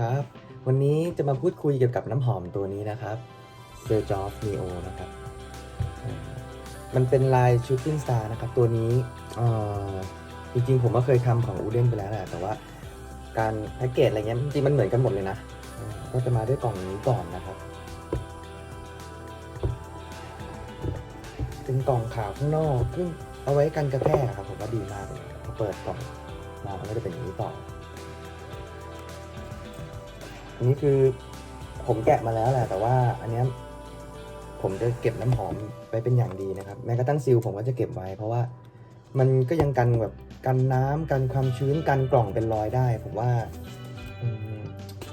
ครับ วันนี้จะมาพูดคุยเกี่ยวกับน้ำหอมตัวนี้นะครับ s e r g e of Neo นะครับ มันเป็นลาย Shooting Star นะครับ ตัวนี้จริงๆ ผมก็เคยทำของอูเดนไปแล้วแหละแต่ว่าการแพ็กเกจอะไรเงี้ยจริงๆมันเหมือนกันหมดเลยนะ ก็จะมาด้วยกล่องนี้ก่อนนะครับ เป็นกล่องขาวข้างนอกซึ่งเอาไว้กันกระแทกครับผมว่าดีมากเลยเปิดกล่องมามันก็จะเป็นอย่างนี้ต่อ อันนี้คือผมแกะมาแล้วแหละ แต่ว่าอันเนี้ยผมจะเก็บน้ำหอมไว้เป็นอย่างดีนะครับ แม้กระทั่งซิลผมก็จะเก็บไว้ เพราะว่ามันก็ยังกันแบบกันน้ำกันความชื้นกันกล่องเป็นรอยได้ ผมว่า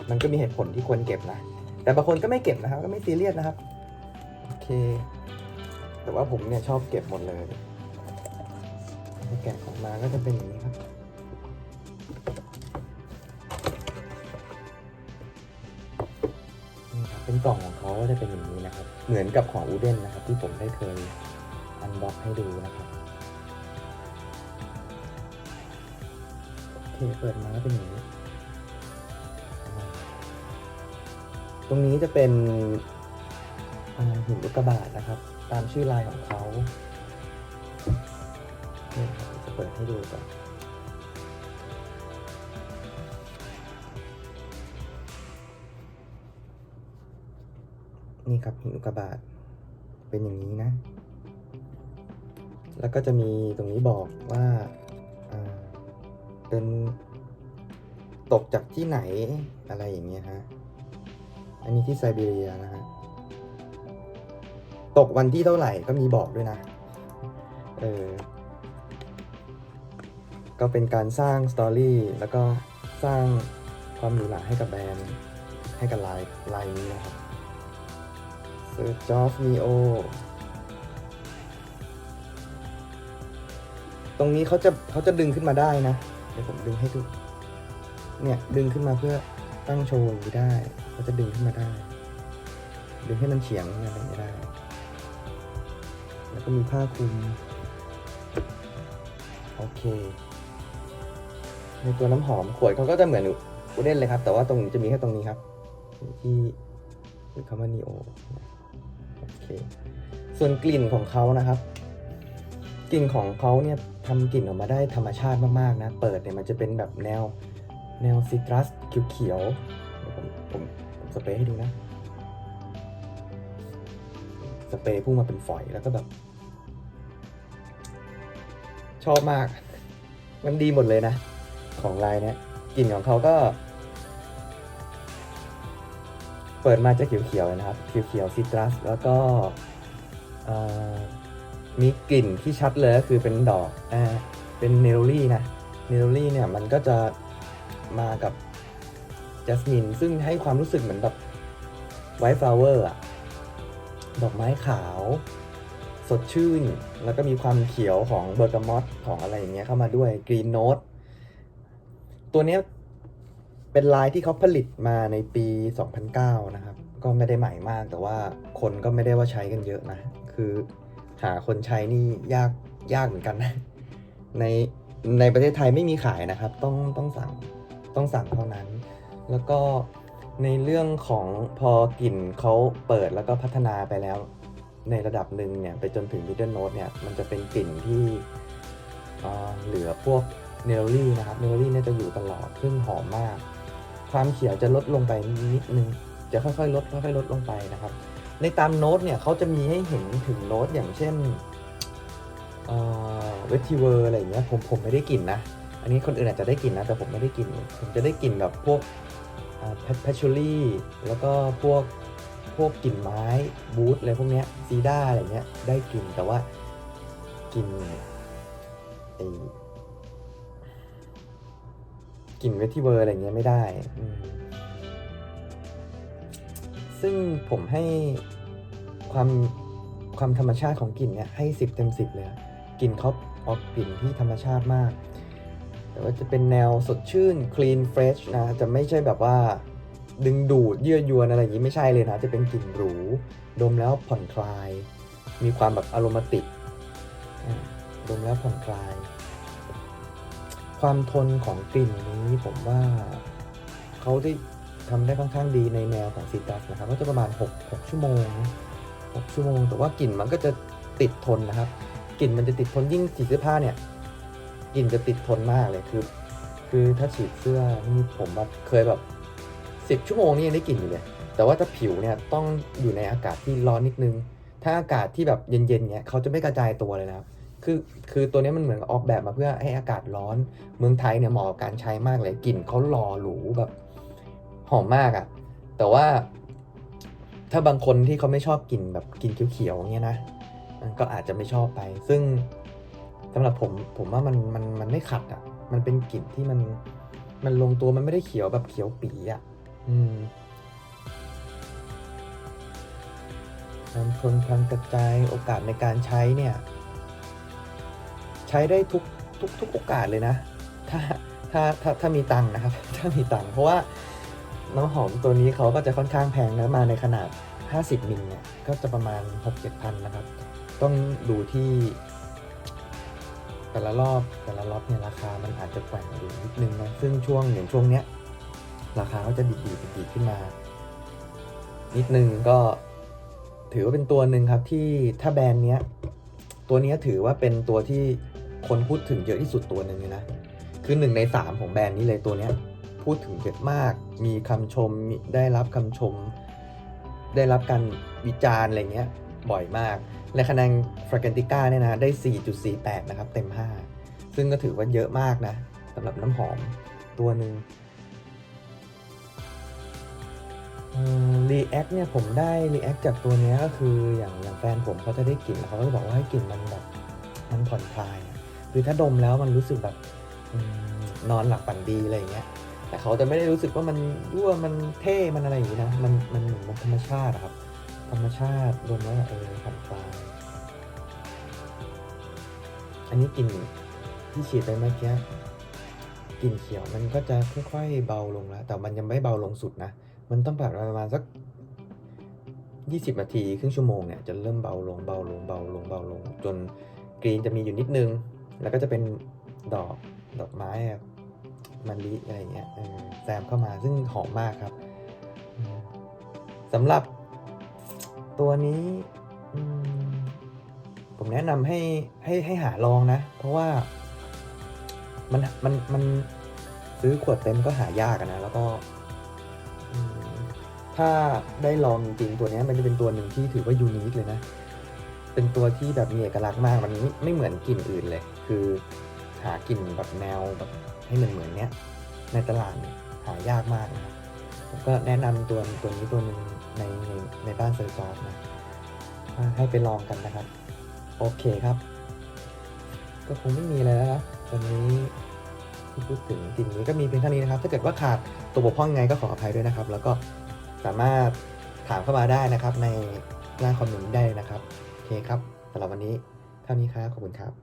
มันก็มีเหตุผลที่ควรเก็บนะ แต่บางคนก็ไม่เก็บนะครับ ก็ไม่ซีเรียสนะครับ โอเค แต่ว่าผมเนี่ยชอบเก็บหมดเลยแกะออกมาก็จะเป็นอย่างนี้ครับ เป็นกล่องของเขาก็จะเป็นอย่างนี้นะครับ เหมือนกับของอูเดนนะครับ ที่ผมได้เคยอันบ็อกให้ดูนะครับโอเคเปิดมาก็เป็นอย่างนี้ ตรงนี้จะเป็นอ่าหินอุกกาบาตนะครับ ตามชื่อลายของเขานี่ครับจะเปิดให้ดูก่อน นี่ครับหินอุกกาบาตเป็นอย่างนี้นะ แล้วก็จะมีตรงนี้บอกว่าอ่าเป็นตกจากที่ไหนอะไรอย่างเงี้ยฮะ อันนี้ที่ไซบีเรียนะฮะ ตกวันที่เท่าไหร่ก็มีบอกด้วยนะ เออ ก็เป็นการสร้างสตอรี่แล้วก็สร้างความหรูหราให้กับแบรนด์ให้กับลายลายนี้นะครับ s e a r c h of Neo ตรงนี้เขาจะเขาจะดึงขึ้นมาได้นะ เดี๋ยวผมดึงให้ดู เนี่ย ดึงขึ้นมาเพื่อตั้งโชว์อย่างนี้ได้เขาจะดึงขึ้นมาได้ ดึงให้มันเฉียงอะไรอย่างนี้ได้ แล้วก็มีผ้าคลุม โอเค ในตัวน้ำหอมขวดเขาก็จะเหมือนอูเดนเลยครับ แต่ว่าตรงนี้จะมีแค่ตรงนี้ครับที่คำว่า Neo โอ ส่วนกลิ่นของเขานะครับ กลิ่นของเขาเนี่ยทำกลิ่นออกมาได้ธรรมชาติมากๆนะ เปิดเนี่ยมันจะเป็นแบบแนวแนวซิตรัสเขียวๆผมผมผมสเปรย์ให้ดูนะ สเปรย์พุ่งมาเป็นฝอยแล้วก็แบบ ชอบมาก มันดีหมดเลยนะ ของลายเนี้ยกลิ่นของเขาก็ เปิดมาจะเขียวๆนะครับเขียวๆซิตรัส แล้วก็มีกลิ่นที่ชัดเลยก็คือเป็นดอกอเป็นเนโรลี่นะเนโรลี่เนี่ยมันก็จะมากับจัสมินซึ่งให้ความรู้สึกเหมือนแบบไวท์ฟลาวเวอร์อะดอกไม้ขาว สดชื่น แล้วก็มีความเขียวของเบอร์กามอตของอะไรอย่างเงี้ยเข้ามาด้วยกรีนโน e ตัวเนี้ย เป็นลายที่เขาผลิตมาในปี 2009 นะครับ ก็ไม่ได้ใหม่มาก แต่ว่าคนก็ไม่ได้ว่าใช้กันเยอะนะ คือหาคนใช้นี่ยากยากเหมือนกันนะ ในในประเทศไทยไม่มีขายนะครับ ต้องต้องสั่งต้องสั่งเท่านั้น แล้วก็ในเรื่องของพอกลิ่นเขาเปิดแล้วก็พัฒนาไปแล้ว ในระดับหนึ่งเนี่ยไปจนถึง middle note เนี่ยมันจะเป็นกลิ่นที่เเหลือพวกเนลลี่นะครับเนลลี่เนี่ยจะอยู่ตลอดซึ่งหอมมาก ความเขียวจะลดลงไปนิดนึง จะค่อยๆลดค่อยๆลดลงไปนะครับ ในตามโน้ตเนี่ยเขาจะมีให้เห็นถึงโน้ตอย่างเช่นเวทีเวอร์อะไรอย่างเงี้ยผมผมไม่ได้กลิ่นนะ อันนี้คนอื่นอาจจะได้กลิ่นนะ แต่ผมไม่ได้กลิ่นผมจะได้กลิ่นแบบพวกแพชชูรี่แล้วก็พวกพวกกลิ่นไม้บูทอะไรพวกเนี้ยซีด้าอะไรเงี้ยได้กลิ่นแต่ว่ากลิ่นไอ กลิ่นเวทีเวอร์อะไรเงี้ยไม่ได้ ซึ่งผมให้ความความธรรมชาติของกลิ่นเนี่ยให้สิบเต็มสิบเลยกลิ่นเขาออกกลิ่นที่ธรรมชาติมาก แต่ว่าจะเป็นแนวสดชื่น clean fresh นะ จะไม่ใช่แบบว่าดึงดูดเยื่อยวนอะไรอย่างนี้ไม่ใช่เลยนะ จะเป็นกลิ่นหรู ดมแล้วผ่อนคลาย มีความแบบอารมาติกดมแล้วผ่อนคลาย ความทนของกลิ่นนี้ผมว่าเขาได้ทำได้ค่อนข้างดีในแนวของซิตรัสนะครับ ก็จะประมาณ 6 6 ชั่วโมง 6 ชั่วโมง แต่ว่ากลิ่นมันก็จะติดทนนะครับ กลิ่นมันจะติดทนยิ่งสีเสื้อผ้าเนี่ย กลิ่นจะติดทนมากเลยคือ คือถ้าฉีดเสื้อนี่ผมแบบเคยแบบ 10 ชั่วโมงนี่ยังได้กลิ่นอยู่เลย แต่ว่าถ้าผิวเนี่ยต้องอยู่ในอากาศที่ร้อนนิดนึง ถ้าอากาศที่แบบเย็นๆเนี้ยเขาจะไม่กระจายตัวเลยนะครับ คือคือตัวนี้มันเหมือนออกแบบมาเพื่อให้อากาศร้อน เมืองไทยเนี่ยเหมาะกับการใช้มากเลยกลิ่นเขาหล่อหรูแบบหอมมากอะ่ะ แต่ว่า ถ้าบางคนที่เขาไม่ชอบกลิ่นแบบกลิ่นเขียวๆอย่างเงี้ยนะมันก็อาจจะไม่ชอบไป ซึ่งสำหรับผมผมว่ามันมันมันไม่ขัดอะ่ะ มันเป็นกลิ่นที่มันมันลงตัวมันไม่ได้เขียวแบบเขียวปีอะ่ะ อืมความทนความกระจายโอกาสในการใช้เนี่ย ช้ได้ทุกทุกทุกโอกาสเลยนะ ถ้าถ้าถ้าถ้ามีตังค์นะครับ ถ้ามีตังค์เพราะว่าน้ำหอมตัวนี้เขาก็จะค่อนข้างแพงนะมาในขนาด 50 มิลเนี่ยก็จะประมาณ 6-7พันนะครับ ต้องดูที่ แต่ละรอบแต่ละล็อตเนี่ยราคามันอาจจะแกว่งอยู่นิดนึงนะซึ่งช่วงอย่างช่วงเนี้ยราคาก็จะดีดๆดีขึ้นมา นิดนึงก็ถือว่าเป็นตัวหนึ่งครับที่ถ้าแบรนด์เนี้ยตัวนี้ถือว่าเป็นตัวที่ คนพูดถึงเยอะที่สุดตัวหนึ่งเลยนะ คือหนึ่งในสามของแบรนด์นี้เลยตัวเนี้ย พูดถึงเยอะมาก มีคำชมได้รับคำชม ได้รับการวิจารณ์อะไรเงี้ยบ่อยมาก และคะแนนฟราก a นติก้าเนี่ยนะได้ 4.48 นะครับ เต็ม 5 ซึ่งก็ถือว่าเยอะมากนะสำหรับน้ำหอมตัวหนึ่งรีแอคเนี่ยผมได้รีแอคจากตัวนี้ก็คืออย่างอย่างแฟนผมเขาจะได้กลิ่นแล้วเขาก็จะบอกว่าให้กลิ่นมันแบบมันผ่อนคลายอะ คือถ้าดมแล้วมันรู้สึกแบบนอนหลับฝันดีอะไรอย่างเงี้ย แต่เขาจะไม่ได้รู้สึกว่ามันยั่วมันเท่มันอะไรอย่างงี้นะ มันมันเหมือนธรรมชาติอะครับ ธรรมชาติดมแล้วเออผ่อนคลายอันนี้กลิ่นที่ฉีดไปเมื่อกี้กลิ่นเขียวมันก็จะค่อยๆเบาลงแล้ว แต่มันยังไม่เบาลงสุดนะ มันต้องแบบประมาณสัก20 นาที ครึ่งชั่วโมงเนี่ยจะเริ่มเบาลงเบาลงเบาลงเบาลง จนกรีนจะมีอยู่นิดนึง แล้วก็จะเป็นดอกดอกไม้อะมันลิอะไรเงี้ยแซมเข้ามาซึ่งหอมมากครับสำหรับตัวนี้ผมแนะนำให้ให้ให้หาลองนะ เพราะว่ามันมันมันซื้อขวดเต็มก็หายากนะ แล้วก็ถ้าได้ลองจริงตัวนี้มันจะเป็นตัวหนึ่งที่ถือว่ายูนิคเลยนะ เป็นตัวที่แบบมีเอกลักษณ์มาก มันไม่ไม่เหมือนกลิ่นอื่นเลย คือหากลิ่นแบบแนวแบบให้มันเหมือนเนี้ยในตลาดหายากมากนะครับผมก็แนะนำตัวตัวนี้ตัวหนึ่งในในในบ้านเซอร์ซอฟนะให้ไปลองกันนะครับ โอเคครับ ก็คงไม่มีอะไรแล้วนะวันนี้ที่พูดถึงกลิ่นนี้ก็มีเพียงเท่านี้นะครับ ถ้าเกิดว่าขาดตัวบกพร่องไงก็ขออภัยด้วยนะครับ แล้วก็สามารถถามเข้ามาได้นะครับในล่าคอมเมนต์ได้เลยนะครับ โอเคครับสำหรับวันนี้เท่านี้ครับ ขอบคุณครับ